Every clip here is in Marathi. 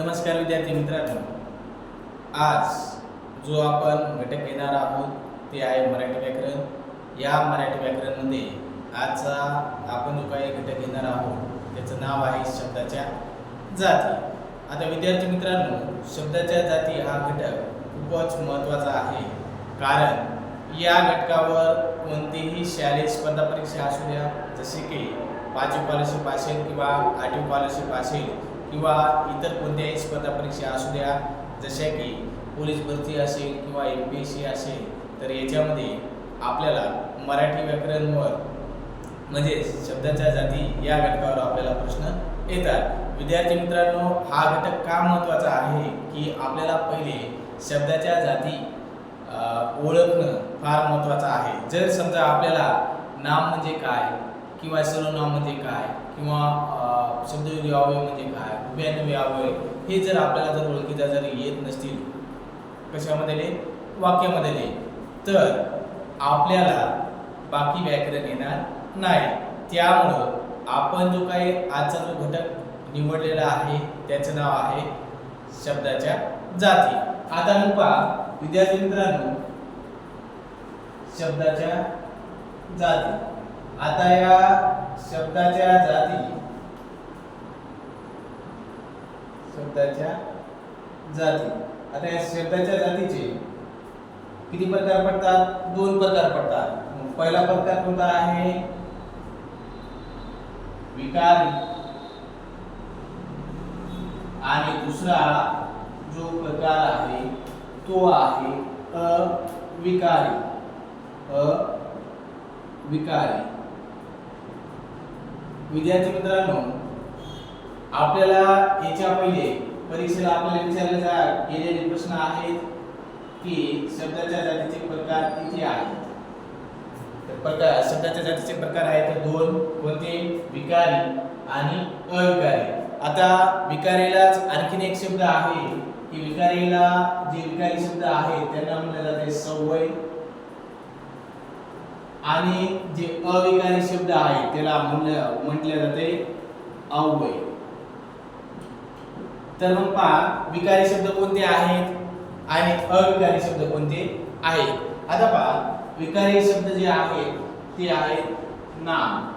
नमस्कार विद्यार्थी मित्रांनो. आज जो आपण घटक घेणार आहोत ते आहे मराठी व्याकरण. या मराठी व्याकरणमध्ये आजचा आपण जो काही घटक घेणार आहोत त्याचं नाव आहे शब्दाच्या जाती. आता विद्यार्थी मित्रांनो शब्दाच्या जाती हा घटक खूपच महत्त्वाचा आहे. कारण या घटकावर कोणतीही शालेय स्पर्धा परीक्षा असू द्या जसे की पाचवी स्कॉलरशिप असेल किंवा आठवी स्कॉलरशिप असेल किंवा इतर कोणत्याही स्पर्धा परीक्षा असू द्या जशा की पोलीस भरती असेल किंवा एम पी एस सी असेल तर याच्यामध्ये आपल्याला मराठी व्याकरणवर म्हणजेच शब्दाच्या जाती या घटकावर आपल्याला प्रश्न येतात. विद्यार्थी मित्रांनो हा घटक का महत्त्वाचा आहे की आपल्याला पहिले शब्दाच्या जाती ओळखणं फार महत्त्वाचं आहे. जर समजा आपल्याला नाम म्हणजे काय किंवा सर्वनाम म्हणजे काय किंवा शब्दयोगी अवयव म्हणजे काय? उभयान्वयी अवयव. हे जर आपल्याला जर ओळखीचा जर येत नसतील कशामध्ये लिहि? वाक्यामध्ये लिहि. तर आपल्याला बाकी व्याकरण येणार नाही. त्यामुळं आपण जो काही आजचा जो घटक निवडलेला आहे त्याचं नाव आहे शब्दाच्या जाती. आता मग पहा विद्यार्थी मित्रांनो शब्दाच्या जाती. आता या शब्दाच्या जाती शब्दाच्या जाती. आता या शब्दाच्या जातीचे किती प्रकार पडतात? दोन प्रकार पडतात. पहिला प्रकार कोणता आहे? विकारी. आणि दुसरा जो प्रकार आहे तो आहे अविकारी. अविकारी. विद्यार्थी मित्रांनो आपल्याला याच्या पहिले परीक्षेला आपल्याला विचारले जा गेलेले प्रश्न आहेत की शब्दाच्या जातीचे प्रकार किती आहेत? तर प्रकार शब्दाच्या जातीचे प्रकार आहेत दोन कोणते? विकारी आणि अविकारी. आता विकारीलाच आणखीन एक शब्द आहे की विकारीला जे विकारी शब्द आहे त्यांना म्हणलं जाते सवय. आणि जे अविकारी शब्द आहे त्याला म्हणलं म्हटले जाते अव्यय. तर मग पहा विकारी शब्द कोणते आहेत आणि अविकारी शब्द कोणते आहेत? आता पहा विकारी शब्द जे आहेत ते आहेत नाम.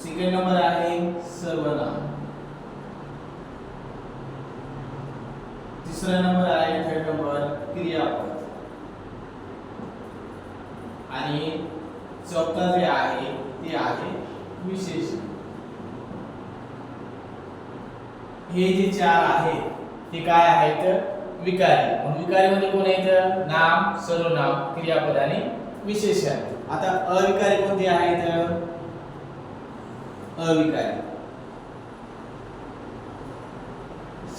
सेकंड नंबर आहे सर्वनाम. तिसरा नंबर आहे थर्ड नंबर क्रियापद. आणि चौथा जे आहे ते आहे विशेषण हे जे चार आहेत ते काय आहेत? विकारी. विकारीमध्ये कोण आहेत? नाम सर्वनाम क्रियापद आणि विशेषण आता अविकारी कोणते आहेत? अविकारी.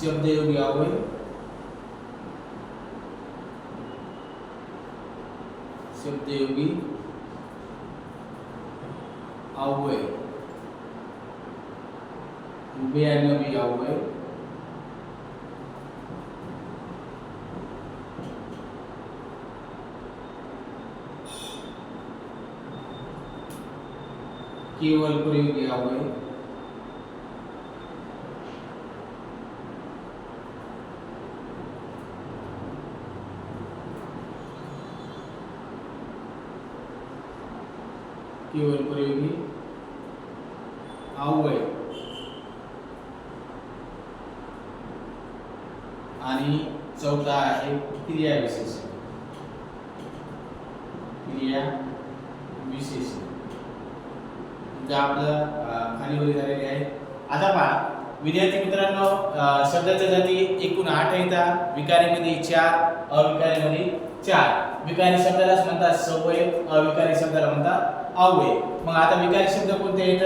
शब्दयोगी सिद्ध आवे अव्वय बयानबी अव्वय केवल प्रयोग अव्वय केवल प्रयोगी अवय आणि चौथा आहे क्रिया विशेषण. क्रिया विशेषण. जे आपलं अं, खालीवर झालेले आहे. आता पहा विद्यार्थी मित्रांनो शब्दाच्या जाती एकूण आठ येतात विकारीमध्ये चार अविकारीमध्ये चार. विकारी शब्दालाच म्हणतात सवय अविकारी शब्दाला म्हणतात अव्यय मग आता विकारी शब्द कोणते आहेत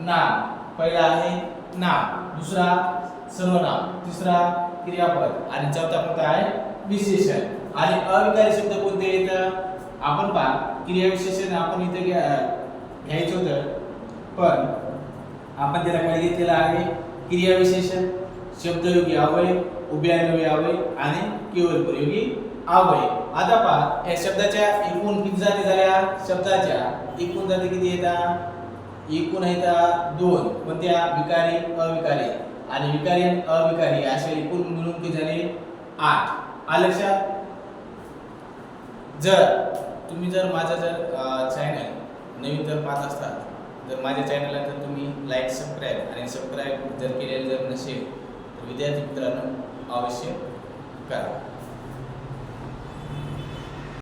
नाम पहिला आहे नाम दुसरा सर्वनाम. तिसरा क्रियापद. आणि चौथा कोणता आहे विशेषण. आणि अविकारी शब्द कोणते आहेत आपण पहा. क्रिया विशेषण आपण इथे घ्यायचं होतं. पण आपण त्याला काय घेतलेलं आहे? क्रिया विशेषण. शब्दयोगी अवय उभयान्वयी अवय आणि केवळ प्रयोगी आवय. आता पहा या शब्दाच्या एकूण किती जाती झाल्या? शब्दाच्या एकूण जाती किती येतात एकूण आहेत त्या दोन. कोणत्या? विकारी अविकारी. आणि विकारी आणि अविकारी असे एकूण मिळून किती झाले? आठ. आलं लक्षात? जर तुम्ही जर माझा जर चॅनल नवीन जर पाहत असतात जर माझ्या चॅनलला जर तुम्ही लाईक सबस्क्राईब आणि सबस्क्राईब जर केलेलं जर नसेल तर विद्यार्थी मित्रांनो अवश्य करा.